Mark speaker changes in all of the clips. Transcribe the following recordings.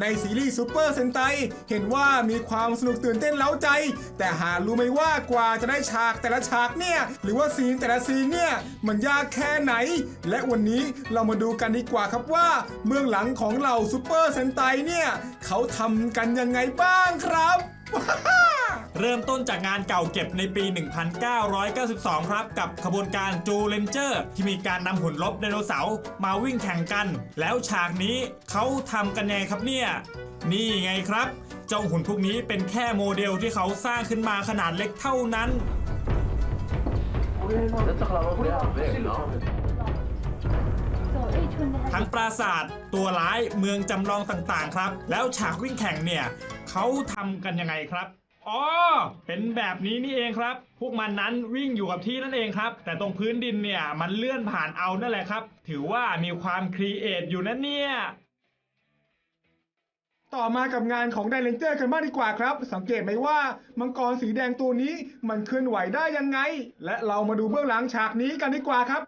Speaker 1: ในซีรีส์ซูเปอร์เซนไตเห็นว่ามีความสนุกตื่นเต้นเล้าใจ แต่หารู้ไหมว่ากว่าจะได้ฉากแต่ละฉากเนี่ย หรือว่าซีนแต่ละซีนเนี่ย มันยากแค่ไหน และวันนี้เรามาดูกันดีกว่าครับว่าเบื้องหลังของเหล่าซูเปอร์เซนไตเนี่ย เขาทำกันยังไงบ้างครับ
Speaker 2: เริ่มต้นจากงานเก่าเก็บในปี 1992 ครับ กับขบวนการจูเลนเจอร์ ที่มีการนำหุ่นลบไดโนเสาร์มาวิ่งแข่งกัน แล้วฉากนี้เขาทำกันไงครับเนี่ย นี่ไงครับ เจ้าหุ่นพวกนี้เป็นแค่โมเดลที่เขาสร้างขึ้นมาขนาดเล็กเท่านั้น ทั้งปราสาทตัวร้ายเมืองจำลองต่างๆ ครับ แล้วฉากวิ่งแข่งเนี่ยเขาทำกันยังไงครับ อ๋อ เป็นแบบนี้นี่เองครับ พวกมันนั้นวิ่งอยู่กับที่นั่นเองครับ แต่ตรงพื้นดินเนี่ยมันเลื่อนผ่านเอานั่นแหละครับ ถือว่ามีความครีเอทอยู่นะเนี่ย
Speaker 1: ต่อมากับงานของไดเรนเจอร์กันบ้างดีกว่าครับ สังเกตไหมว่ามังกรสีแดงตัวนี้มันเคลื่อนไหวได้ยังไง และเรามาดูเบื้องหลังฉากนี้กันดีกว่าครับ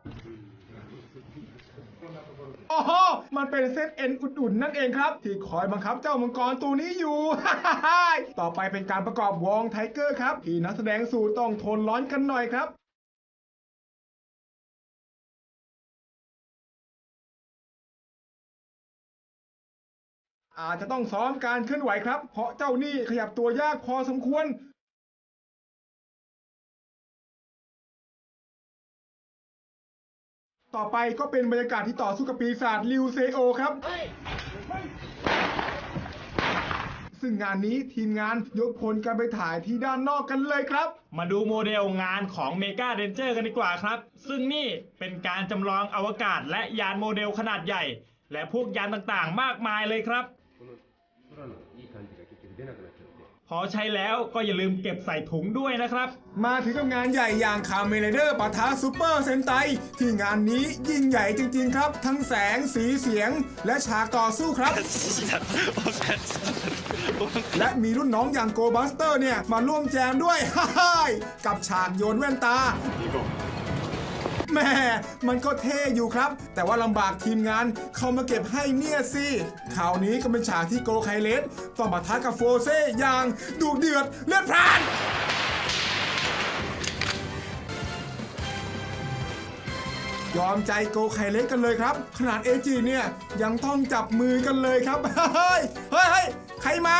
Speaker 1: โอ้โหมันเป็นเซตเอ็นอุ่นๆนั่นเองครับ ที่คอยบังคับเจ้ามังกรตัวนี้อยู่ ต่อไปเป็นการประกอบวองไทเกอร์ครับที่นักแสดงสูตรต้องทนร้อนกันหน่อยครับอาจจะต้องซ้อมการเคลื่อนไหวครับ เพราะเจ้านี่ขยับตัวยากพอสมควร ต่อไปก็เป็นบรรยากาศที่ต่อสู้กับปีศาจลิวเซโอครับ ซึ่งงานนี้ทีมงานยกพลกันไปถ่ายที่ด้านนอกกันเลยครับ
Speaker 2: มาดูโมเดลงานของเมกาเ a นเจอร์กันดีกว่าครับ ซึ่งนี่เป็นการจำลองอวกาศและยานโมเดลขนาดใหญ่ และพวกยานต่างๆ มากมายเลยครับ พอใช้แล้วก็อย่าลืมเก็บใส่ถุงด้วยนะครับ
Speaker 1: มาถึงกับงานใหญ่อย่างคาเมเลเดอร์ปะทะซูเปอร์เซนไตที่งานนี้ยิ่งใหญ่จริง ๆ ครับ ทั้งแสงสีเสียง และฉากต่อสู้ครับ และมีรุ่นน้องอย่างโกบัสเตอร์เนี่ย มาร่วมแจมด้วยฮ่ากับฉากโยนแว่นตา แม่มันก็เท่อยู่ครับ แต่ว่าลำบากทีมงานเขามาเก็บให้เนี่ยสิคราวนี้ก็เป็นฉากที่โกไคเลสต้องปะทะกับโฟเซอย่างดุเดือดเลือดพล่านยอมใจโกไคเล็กกันเลยครับ ขนาดเอจีเนี่ย ยังต้องจับมือกันเลยครับ เฮ้ย เฮ้ยเฮ้ยใครมา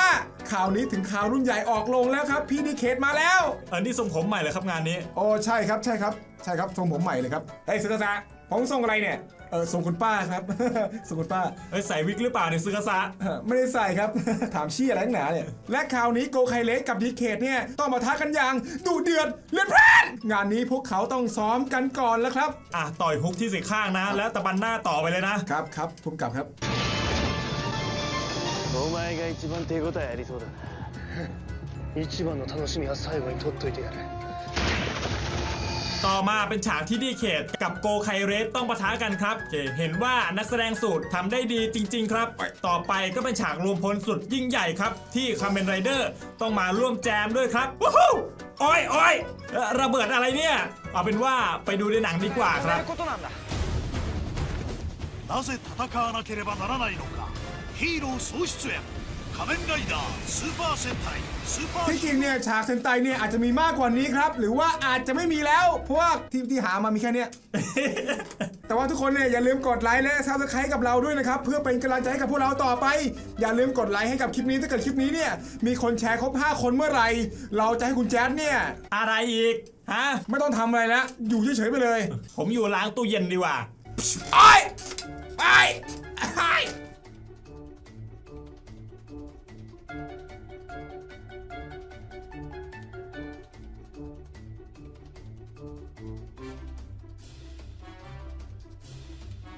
Speaker 1: ข่าวนี้ถึงข่าวรุ่นใหญ่ออกลงแล้วครับ พี่ดีเคทมาแล้ว
Speaker 2: อันนี้ทรงผมใหม่เลยครับงานนี้
Speaker 1: โอ้ใช่ครับใช่ครับ ใช่ครับทรงผมใหม่เลยครับเฮ้ยสุกษะผมทรงอะไรเนี่ยเออทรงคุณป้าครับ ทรงคุณป้า
Speaker 2: เอ้ยใส่วิกหรือเปล่าเนี่ยซึกาซะ
Speaker 1: เออไม่ได้ใส่ครับ ถามชี้อะไรนักหนาเนี่ยและคราวนี้โกไคเล็กกับดีเคทเนี่ยต้องมาท้ากันอย่างดุเดือดเลือดพล่านงานนี้พวกเขาต้องซ้อมกันก่อนแล้วครับ
Speaker 2: อะต่อยฮุกที่สิข้างนะ แล้วตะบันหน้าต่อไปเลยนะ
Speaker 1: ครับครับภูมิกับครับ
Speaker 3: お前が一番手応えありそうだな一番の楽しみは最後に取っといてやる
Speaker 2: ต่อมาเป็นฉากที่ดีเคทกับโกไคเรสต้องปะทะกันครับโอเคเห็นว่านักแสดงสูตรทำได้ดีจริง ๆ ครับ ต่อไปก็เป็นฉากรวมพลสุดยิ่งใหญ่ครับ ที่คา m เมนไรเดอร์ต้องมาร่วมแจมด้วยครับวู้ฮู้โอ้ยโอ้ยเอ่อระเบิดอะไรเนี่ย เอาเป็นว่าไปดูในหนังดีกว่าครับ
Speaker 4: なぜ戦わなければならないのか ヒーロー総出演仮面ライダースーパー戦隊スーパー
Speaker 1: ที่จริงเนี่ยฉากเซนไตเนี่ยอาจจะมีมากกว่านี้ครับ หรือว่าอาจจะไม่มีแล้ว เพราะว่าที่ที่หามามีแค่เนี้ย แต่ว่าทุกคนเนี่ยอย่าลืมกดไลค์และซับสไครต์กับเราด้วยนะครับ เพื่อเป็นกำลังใจให้กับพวกเราต่อไป อย่าลืมกดไลค์ให้กับคลิปนี้ถ้าเกิดคลิปนี้เนี่ยมีคนแชร์ครบ 5 คนเมื่อไหร่ เราจะให้คุณแจ๊ดเนี่ย
Speaker 2: อะไรอีก ฮะ
Speaker 1: ไม่ต้องทำอะไรแล้วอยู่เฉยๆไปเลย
Speaker 2: ผมอยู่ล้างตู้เย็นดีกว่า
Speaker 1: ไอ้ไอ้ไอ้